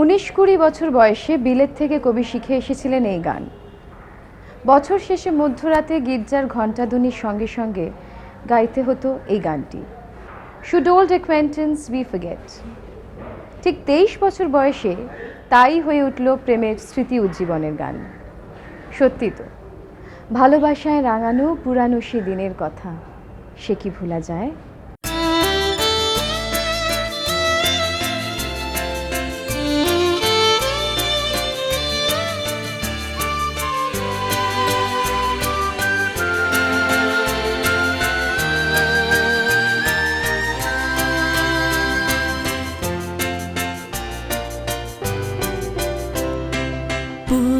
উনিশ কুড়ি বছর বয়সে বিলেত থেকে কবি শিখে এসেছিলেন এই গান। বছর শেষে মধ্যরাতে গির্জার ঘণ্টাধ্বনির সঙ্গে সঙ্গে গাইতে হতো এই গানটি। Should old acquaintance we forget ঠিক তেইশ বছর বয়সে তাই হয়ে উঠল প্রেমের স্মৃতি উজ্জীবনের গান। সত্যি তো, ভালোবাসায় রাঙানো পুরানো সে দিনের কথা, সে কি ভোলা যায়?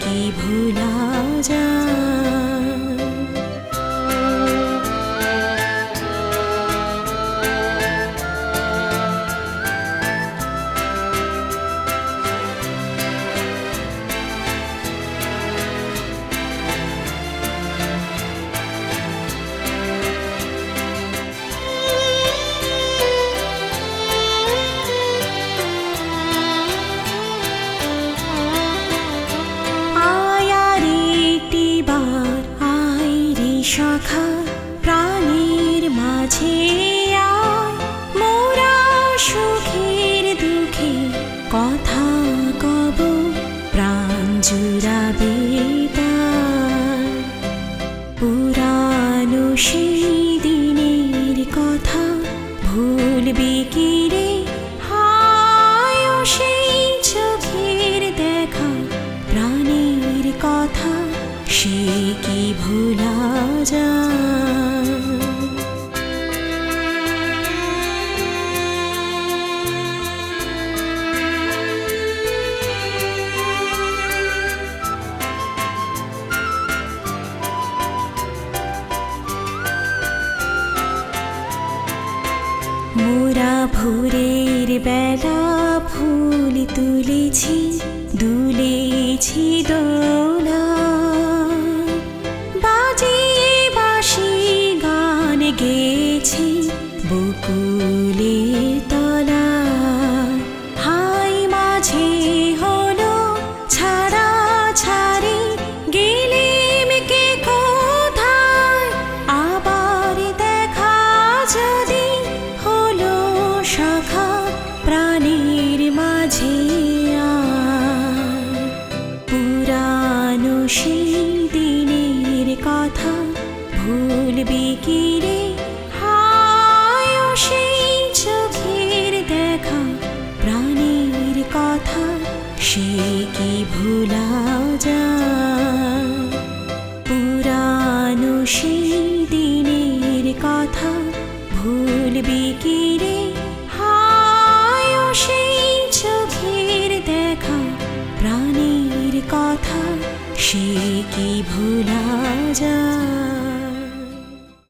কি ভোলা যায়? সখা প্রাণের মাঝে আয় মোরা সুখের দুঃখে কথা কব, প্রাণ জুড়াবে তার। পুরানো সেই দিনের কথা ভুলবি কি রে হায় সেই চোখের দেখা প্রাণের কথা সে কি ভোলা যায়। মোরা ভোরের বেলা ফুল তুলেছি দুলেছি দোলা বকুলে তলা, হাই মাঝে হলো ছাড়া ছাড়ি, গেলিম কে কোথায় আবার দেখা যদি হলো সখা প্রাণীর মাঝে। পুরানো সেই দিনের কথা ভুলবি কি সে কি ভোলা যায় পুরানো দিনের কথা ভুলবি কি রে? হায় সেই চোখের দেখা প্রাণীর কথা সে কি ভোলা যায়